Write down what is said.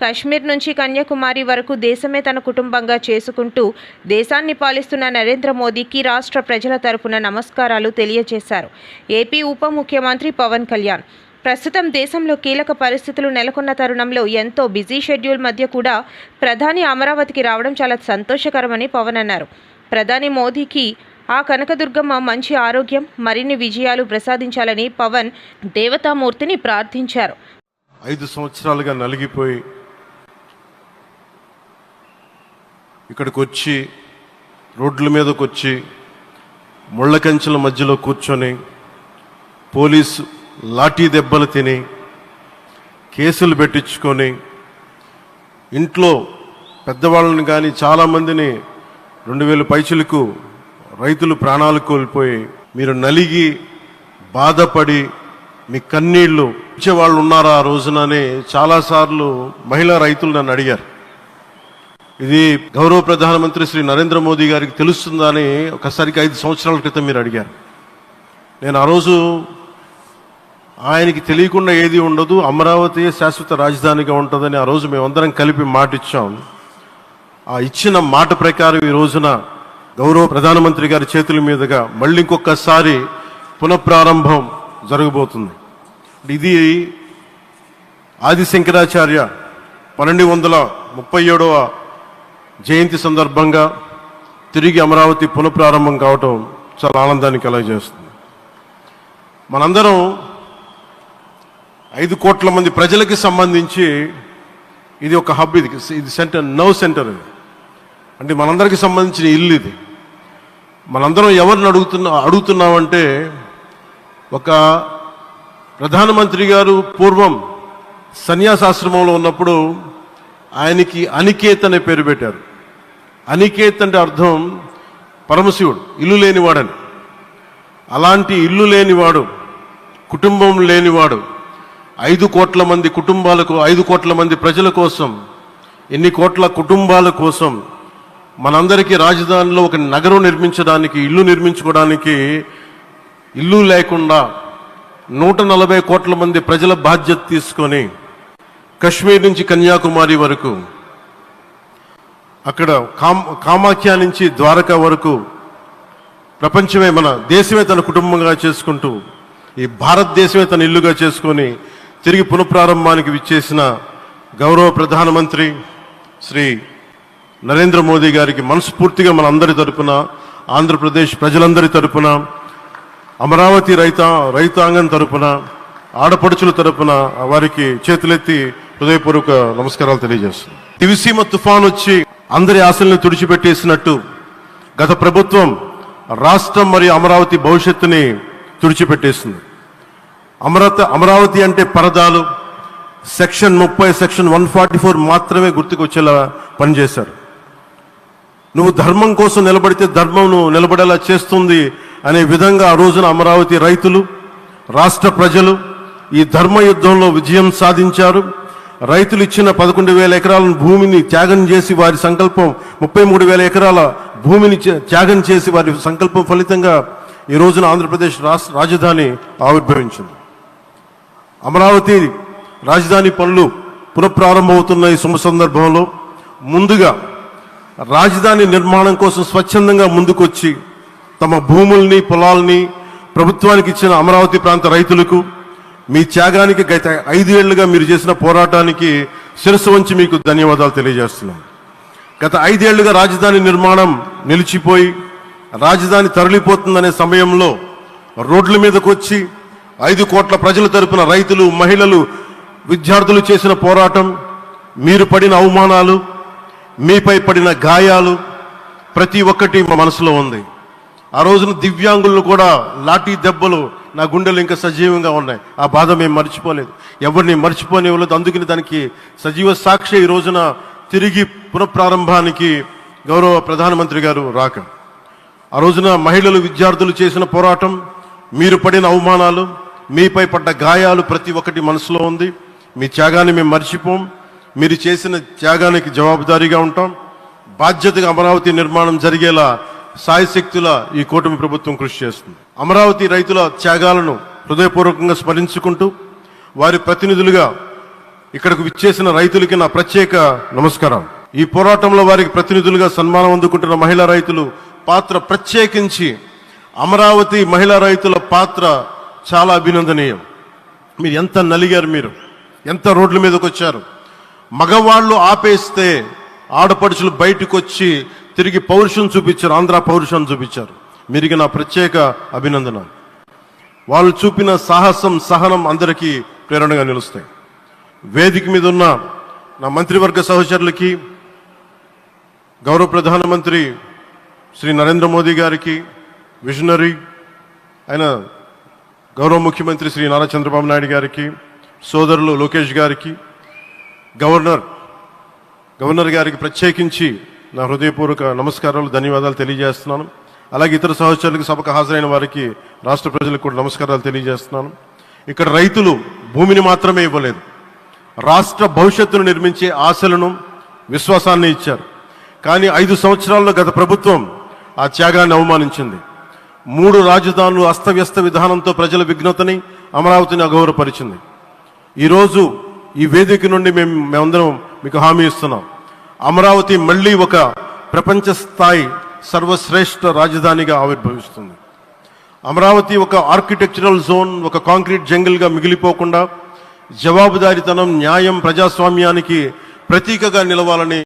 కశ్మీర్ నుంచి కన్యాకుమారి వరకు దేశమే తన కుటుంబంగా చేసుకుంటూ దేశాన్ని పాలిస్తున్న నరేంద్ర మోదీకి రాష్ట్ర ప్రజల తరపున నమస్కారాలు తెలియజేశారు. ఏపీ ఉప ముఖ్యమంత్రి పవన్ కళ్యాణ్. ప్రస్తుతం దేశంలో కీలక పరిస్థితులు నెలకొన్న తరుణంలో ఎంతో బిజీ షెడ్యూల్ మధ్య కూడా ప్రధాని అమరావతికి రావడం చాలా సంతోషకరమని పవన్ అన్నారు. ప్రధాని మోదీకి ఆ కనకదుర్గమ్మ మంచి ఆరోగ్యం మరిన్ని విజయాలు ప్రసాదించాలని పవన్ దేవతామూర్తిని ప్రార్థించారు. ఐదు సంవత్సరాలుగా నలిగిపోయి ఇక్కడికి వచ్చి రోడ్ల మీదకి వచ్చి ముళ్ళ కంచెల మధ్యలో కూర్చొని పోలీసు లాఠీ దెబ్బలు తిని కేసులు పెట్టించుకొని ఇంట్లో పెద్దవాళ్ళని కానీ చాలామందిని రెండు వేల పైచులకు రైతులు ప్రాణాలు కోల్పోయి మీరు నలిగి బాధపడి మీ కన్నీళ్ళు ఇచ్చేవాళ్ళు ఉన్నారా ఆ రోజుననే చాలాసార్లు మహిళా రైతులు నన్ను అడిగారు. ఇది గౌరవ ప్రధానమంత్రి శ్రీ నరేంద్ర మోదీ గారికి తెలుస్తుందని ఒకసారికి ఐదు సంవత్సరాల క్రితం మీరు అడిగారు. నేను ఆ రోజు ఆయనకి తెలియకుండా ఏది ఉండదు అమరావతి శాశ్వత రాజధానిగా ఉంటుందని ఆ రోజు మేమందరం కలిపి మాట ఇచ్చాం ఆ ఇచ్చిన మాట ప్రకారం ఈ రోజున గౌరవ ప్రధానమంత్రి గారి చేతుల మీదుగా మళ్ళీ ఇంకొకసారి పునఃప్రారంభం జరగబోతుంది. ఇది ఆది శంకరాచార్య పన్నెండు వందల ముప్పై ఏడవ జయంతి సందర్భంగా తిరిగి అమరావతి పునఃప్రారంభం కావటం చాలా ఆనందాన్ని కలగజేస్తుంది. మనందరం ఐదు కోట్ల మంది ప్రజలకి సంబంధించి ఇది ఒక హబ్ ఇది ఇది సెంటర్ నవ్ సెంటర్ ఇది. అంటే మనందరికి సంబంధించిన ఇల్లు ఇది. మనందరం ఎవరిని అడుగుతున్నా అడుగుతున్నామంటే ఒక ప్రధానమంత్రి గారు పూర్వం సన్యాసాశ్రమంలో ఉన్నప్పుడు ఆయనకి అనికేత్ అనే పేరు పెట్టారు. అనికేత్ అంటే అర్థం పరమశివుడు ఇల్లు లేనివాడని. అలాంటి ఇల్లు లేనివాడు కుటుంబం లేనివాడు ఐదు కోట్ల మంది కుటుంబాలకు ఐదు కోట్ల మంది ప్రజల కోసం ఎన్ని కోట్ల కుటుంబాల కోసం మనందరికీ రాజధానిలో ఒక నగరం నిర్మించడానికి ఇల్లు నిర్మించుకోవడానికి ఇల్లు లేకుండా నూట నలభై కోట్ల మంది ప్రజల బాధ్యత తీసుకొని కశ్మీర్ నుంచి కన్యాకుమారి వరకు అక్కడ కామ్ కామాఖ్య నుంచి ద్వారకా వరకు ప్రపంచమే మన దేశమే తన కుటుంబంగా చేసుకుంటూ ఈ భారతదేశమే తన ఇల్లుగా చేసుకొని తిరిగి పునఃప్రారంభానికి విచ్చేసిన గౌరవ ప్రధానమంత్రి శ్రీ నరేంద్ర మోదీ గారికి మనస్ఫూర్తిగా మన అందరి తరపున ఆంధ్రప్రదేశ్ ప్రజలందరి తరపున అమరావతి రైత రైతాంగం తరపున ఆడపడుచుల తరపున వారికి చేతులెత్తి హృదయపూర్వక నమస్కారాలు తెలియజేస్తున్నాను. దివిసీమ తుఫాన్ వచ్చి అందరి ఆశలను తుడిచిపెట్టేసినట్టు గత ప్రభుత్వం రాష్ట్రం మరియు అమరావతి భవిష్యత్తుని తుడిచిపెట్టేసింది. అమరావతి అమరావతి అంటే పరదాలు. సెక్షన్ ముప్పై సెక్షన్ వన్ ఫార్టీ ఫోర్ మాత్రమే గుర్తుకొచ్చేలా పనిచేశారు. నువ్వు ధర్మం కోసం నిలబడితే ధర్మం నువ్వు నిలబడేలా చేస్తుంది అనే విధంగా ఆ రోజున అమరావతి రైతులు రాష్ట్ర ప్రజలు ఈ ధర్మ యుద్ధంలో విజయం సాధించారు. రైతులు ఇచ్చిన పదకొండు వేల ఎకరాల భూమిని త్యాగం చేసి వారి సంకల్పం ముప్పై మూడు వేల ఎకరాల భూమిని త్యాగం చేసి వారి సంకల్పం ఫలితంగా ఈ రోజున ఆంధ్రప్రదేశ్ రాష్ట్ర రాజధాని ఆవిర్భవించింది. అమరావతి రాజధాని పనులు పునఃప్రారంభమవుతున్న ఈ శుభ సందర్భంలో ముందుగా రాజధాని నిర్మాణం కోసం స్వచ్ఛందంగా ముందుకొచ్చి తమ భూముల్ని పొలాల్ని ప్రభుత్వానికి ఇచ్చిన అమరావతి ప్రాంత రైతులకు మీ త్యాగానికి గత ఐదేళ్ళుగా మీరు చేసిన పోరాటానికి శిరస్సు వంచి మీకు ధన్యవాదాలు తెలియజేస్తున్నాం. గత ఐదేళ్ళుగా రాజధాని నిర్మాణం నిలిచిపోయి రాజధాని తరలిపోతుందనే సమయంలో రోడ్ల మీదకు వచ్చి ఐదు కోట్ల ప్రజల తరపున రైతులు మహిళలు విద్యార్థులు చేసిన పోరాటం మీరు పడిన అవమానాలు మీపై పడిన గాయాలు ప్రతి ఒక్కటి మా మనసులో ఉంది. ఆ రోజున దివ్యాంగులు కూడా లాఠీ దెబ్బలు నా గుండెలు ఇంకా సజీవంగా ఉన్నాయి. ఆ బాధ మేము మర్చిపోలేదు. ఎవరిని మర్చిపోనివ్వలేదు. అందుకని దానికి సజీవ సాక్షి ఈ రోజున తిరిగి పునఃప్రారంభానికి గౌరవ ప్రధానమంత్రి గారు రాక. ఆ రోజున మహిళలు విద్యార్థులు చేసిన పోరాటం మీరు పడిన అవమానాలు మీపై పడ్డ గాయాలు ప్రతి ఒక్కటి మనసులో ఉంది. మీ త్యాగాన్ని మేము మర్చిపోం. మీరు చేసిన త్యాగానికి జవాబుదారీగా ఉంటాం. బాధ్యతగా అమరావతి నిర్మాణం జరిగేలా సాయశక్తుల ఈ కూటమి ప్రభుత్వం కృషి చేస్తుంది. అమరావతి రైతుల త్యాగాలను హృదయపూర్వకంగా స్మరించుకుంటూ వారి ప్రతినిధులుగా ఇక్కడకు విచ్చేసిన రైతులకి నా ప్రత్యేక నమస్కారం. ఈ పోరాటంలో వారికి ప్రతినిధులుగా సన్మానం అందుకుంటున్న మహిళా రైతులు పాత్ర ప్రత్యేకించి అమరావతి మహిళా రైతుల పాత్ర చాలా అభినందనీయం. మీరు ఎంత నలిగారు మీరు? ఎంత రోడ్ల మీదకి వచ్చారు మగవాళ్ళు ఆపేస్తే ఆడపడుచులు బయటకు వచ్చి తిరిగి పౌరుషం చూపించారు ఆంధ్ర పౌరుషం చూపించారు. మీరికి నా ప్రత్యేక అభినందన వాళ్ళు చూపిన సాహసం సహనం అందరికీ ప్రేరణగా నిలుస్తాయి. వేదిక మీద ఉన్న నా మంత్రివర్గ సహచరులకి గౌరవ ప్రధానమంత్రి శ్రీ నరేంద్ర మోదీ గారికి విజనరీ ఆయన గౌరవ ముఖ్యమంత్రి శ్రీ నారా చంద్రబాబు నాయుడు గారికి సోదరులు లోకేష్ గారికి గవర్నర్ గవర్నర్ గారికి ప్రత్యేకించి నా హృదయపూర్వక నమస్కారాలు ధన్యవాదాలు తెలియజేస్తున్నాను. అలాగే ఇతర సహచరులకు సభకు హాజరైన వారికి రాష్ట్ర ప్రజలకు కూడా నమస్కారాలు తెలియజేస్తున్నాను. ఇక్కడ రైతులు భూమిని మాత్రమే ఇవ్వలేదు. రాష్ట్ర భవిష్యత్తును నిర్మించే ఆశలను విశ్వాసాన్ని ఇచ్చారు. కానీ ఐదు సంవత్సరాల్లో గత ప్రభుత్వం ఆ త్యాగాన్ని అవమానించింది. మూడు రాజధానులు అస్తవ్యస్త విధానంతో ప్రజల విఘ్నతని అమరావతిని అగౌరవపరిచింది ఈరోజు ఈ వేదిక నుండి మేము మేమందరం మీకు హామీ ఇస్తున్నాం. అమరావతి మళ్ళీ ఒక ప్రపంచ స్థాయి సర్వశ్రేష్ఠ రాజధానిగా ఆవిర్భవిస్తుంది. అమరావతి ఒక ఆర్కిటెక్చరల్ జోన్ ఒక కాంక్రీట్ జంగిల్గా మిగిలిపోకుండా జవాబుదారీతనం న్యాయం ప్రజాస్వామ్యానికి ప్రతీకగా నిలవాలని